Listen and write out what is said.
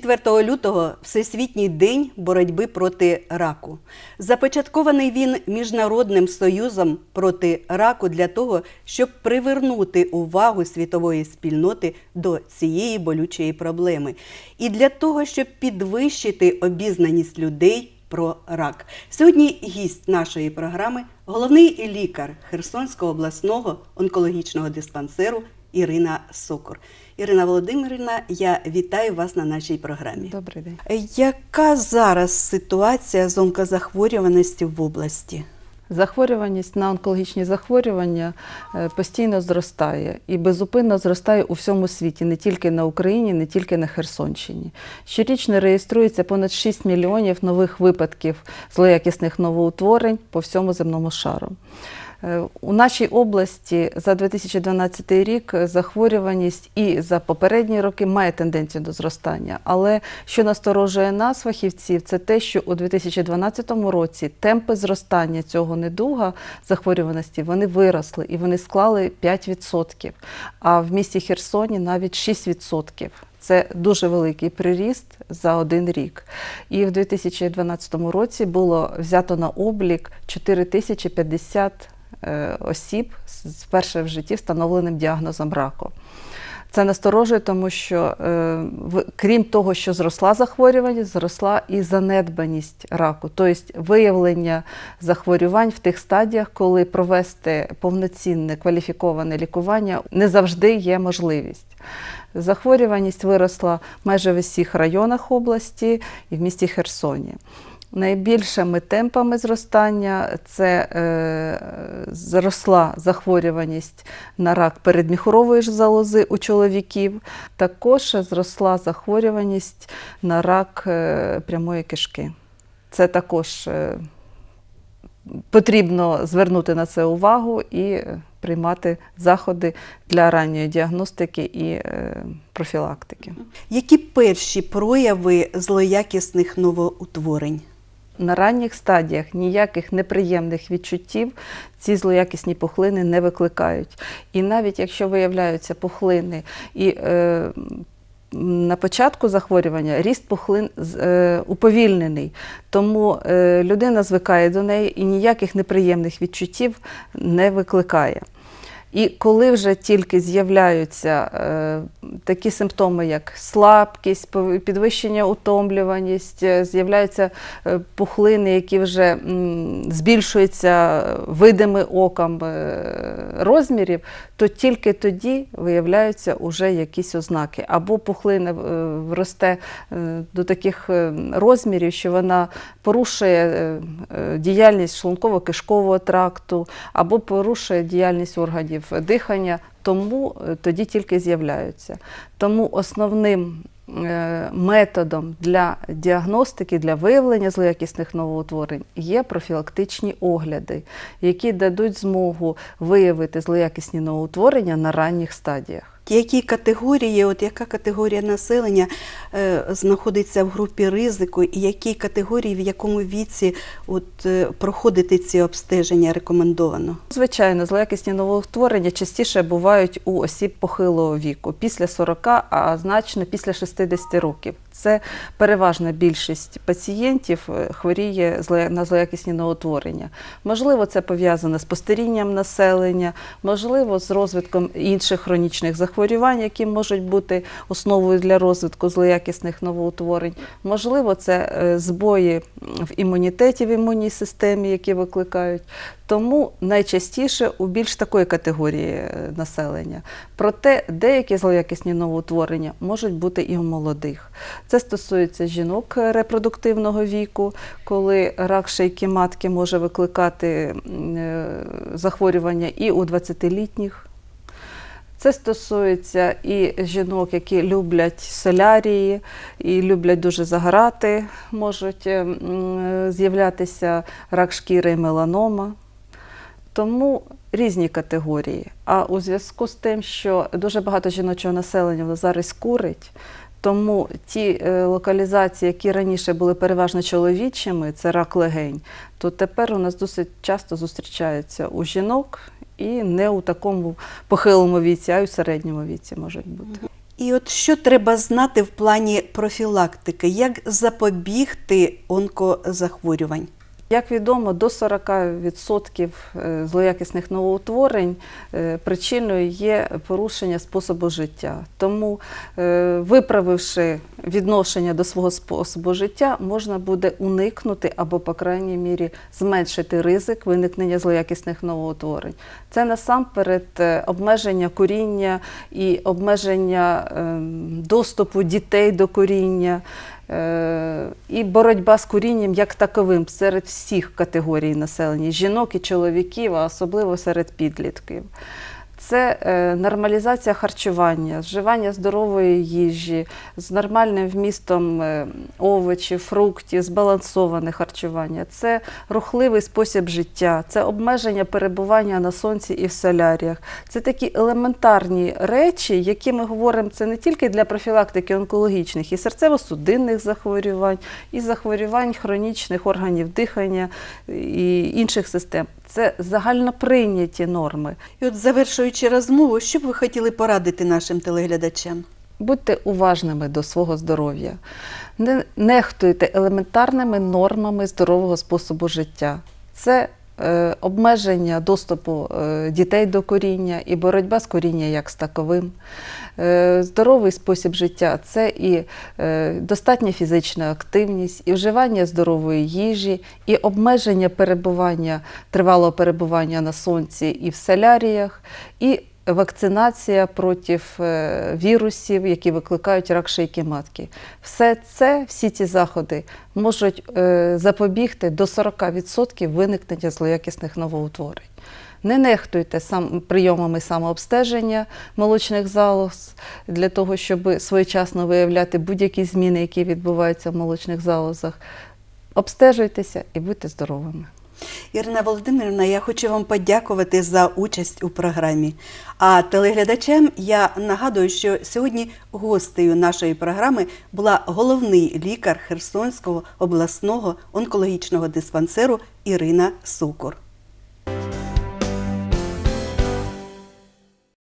24 лютого Всесвітній день боротьби проти раку. Започаткований він Міжнародним союзом проти раку для того, щоб привернути увагу світової спільноти до цієї болючої проблеми, і для того, щоб підвищити обізнаність людей про рак. Сьогодні гість нашої програми головний лікар Херсонського обласного онкологічного диспансеру Ірина Сокор. Ірина Володимирівна, я вітаю вас на нашій програмі. Добрий день. Яка зараз ситуація з онкозахворюваністю в області? Захворюваність на онкологічні захворювання е, постійно зростає і безупинно зростає у всьому світі, не тільки на Україні, не тільки на Херсонщині. Щорічно реєструється понад 6 мільйонів нових випадків злоякісних новоутворень по всьому земному шару. Е, У нашій області за 2012 рік захворюваність і за попередні роки має тенденцію до зростання. Але що насторожує нас, фахівців, це те, що у 2012 році темпи зростання цього недуга захворюваності вони виросли і вони склали 5%, а в місті Херсоні навіть 6%. Це дуже великий приріст за один рік. І в 2012 році було взято на облік 4050 е, осіб з вперше в житті встановленим діагнозом раку. Це насторожує, тому що е, крім того, що зросла захворюваність, зросла і занедбаність раку, тобто виявлення захворювань в тих стадіях, коли провести повноцінне кваліфіковане лікування не завжди є можливість. Захворюваність виросла майже в усіх районах області і в місті Херсоні. Найбільшими темпами зростання це е, зросла захворюваність на рак передміхорової залози у чоловіків. Також зросла захворюваність на рак е, прямої кишки. Це також е, потрібно звернути на це увагу і приймати заходи для ранньої діагностики і е, профілактики. Які перші прояви злоякісних новоутворень? На ранніх стадіях ніяких неприємних відчуттів ці злоякісні пухлини не викликають. І навіть якщо виявляються пухлини і е, на початку захворювання ріст пухлин е, уповільнений, тому е, людина звикає до неї і ніяких неприємних відчуттів не викликає. І коли вже тільки з'являються е, такі симптоми, як слабкість, підвищення утомлюваність, е, з'являються е, пухлини, які вже збільшуються видими оком е, розмірів, то тільки тоді виявляються уже якісь ознаки. Або пухлина е, росте е, до таких е, розмірів, що вона порушує діяльність шлунково-кишкового тракту, або порушує діяльність органів дихання, тому тоді тільки з'являються. Тому основним методом для діагностики, для виявлення злоякісних новоутворень є профілактичні огляди, які дадуть змогу виявити злоякісні новоутворення на ранніх стадіях. Які категорії, от яка категорія населення е, знаходиться в групі ризику, і які категорії, в якому віці от, е, проходити ці обстеження рекомендовано? Звичайно, злоякісні новоутворення частіше бувають у осіб похилого віку, після 40, а значно після 60 років. Це переважна більшість пацієнтів е, хворіє на злоякісні новоутворення. Можливо, це пов'язано з постарінням населення, можливо, з розвитком інших хронічних захворювань, які можуть бути основою для розвитку злоякісних новоутворень. Можливо, це е, збої в імунітеті в імунній системі, які викликають. Тому найчастіше у більш такої категорії е, населення. Проте деякі злоякісні новоутворення можуть бути і у молодих. Це стосується жінок е, репродуктивного віку, коли рак шийки матки може викликати е, захворювання і у 20-літніх. Це стосується і жінок, які люблять солярії і люблять дуже загорати, можуть е, з'являтися рак шкіри і меланома. Тому різні категорії. А у зв'язку з тим, що дуже багато жіночого населення зараз курить, тому ті е, локалізації, які раніше були переважно чоловічими, це рак легень, то тепер у нас досить часто зустрічаються у жінок і не у такому похилому віці, а й у середньому віці можуть бути. І от що треба знати в плані профілактики, як запобігти онкозахворювань? Як відомо, до 40% е, злоякісних новоутворень е, причиною є порушення способу життя. Тому, е, виправивши відношення до свого способу життя, можна буде уникнути або, по крайній мірі, зменшити ризик виникнення злоякісних новоутворень. Це насамперед обмеження куріння і обмеження ем, доступу дітей до куріння. Е, і боротьба з курінням як таковим серед всіх категорій населення жінок і чоловіків, а особливо серед підлітків. Це е, нормалізація харчування, вживання здорової їжі з нормальним вмістом е, овочів, фруктів, збалансоване харчування. Це рухливий спосіб життя, це обмеження перебування на сонці і в соляріях. Це такі елементарні речі, які ми говоримо, це не тільки для профілактики онкологічних і серцево-судинних захворювань, і захворювань хронічних органів дихання і інших систем. Це загальноприйняті норми. І от завершуючи розмову, що б ви хотіли порадити нашим телеглядачам? Будьте уважними до свого здоров'я. Не нехтуйте елементарними нормами здорового способу життя. Це обмеження доступу е, дітей до коріння і боротьба з коріння як з таковим. Е, здоровий спосіб життя це і е, достатня фізична активність, і вживання здорової їжі, і обмеження перебування, тривалого перебування на сонці і в соляріях, і вакцинація проти е, вірусів, які викликають рак шийки матки. Все це, всі ці заходи можуть е, запобігти до 40% виникнення злоякісних новоутворень. Не нехтуйте прийомами самообстеження молочних залоз для того, щоб своєчасно виявляти будь-які зміни, які відбуваються в молочних залозах. Обстежуйтеся і будьте здоровими. Ірина Володимирівна, я хочу вам подякувати за участь у програмі. А телеглядачам я нагадую, що сьогодні гостею нашої програми була головний лікар Херсонського обласного онкологічного диспансеру Ірина Сукор.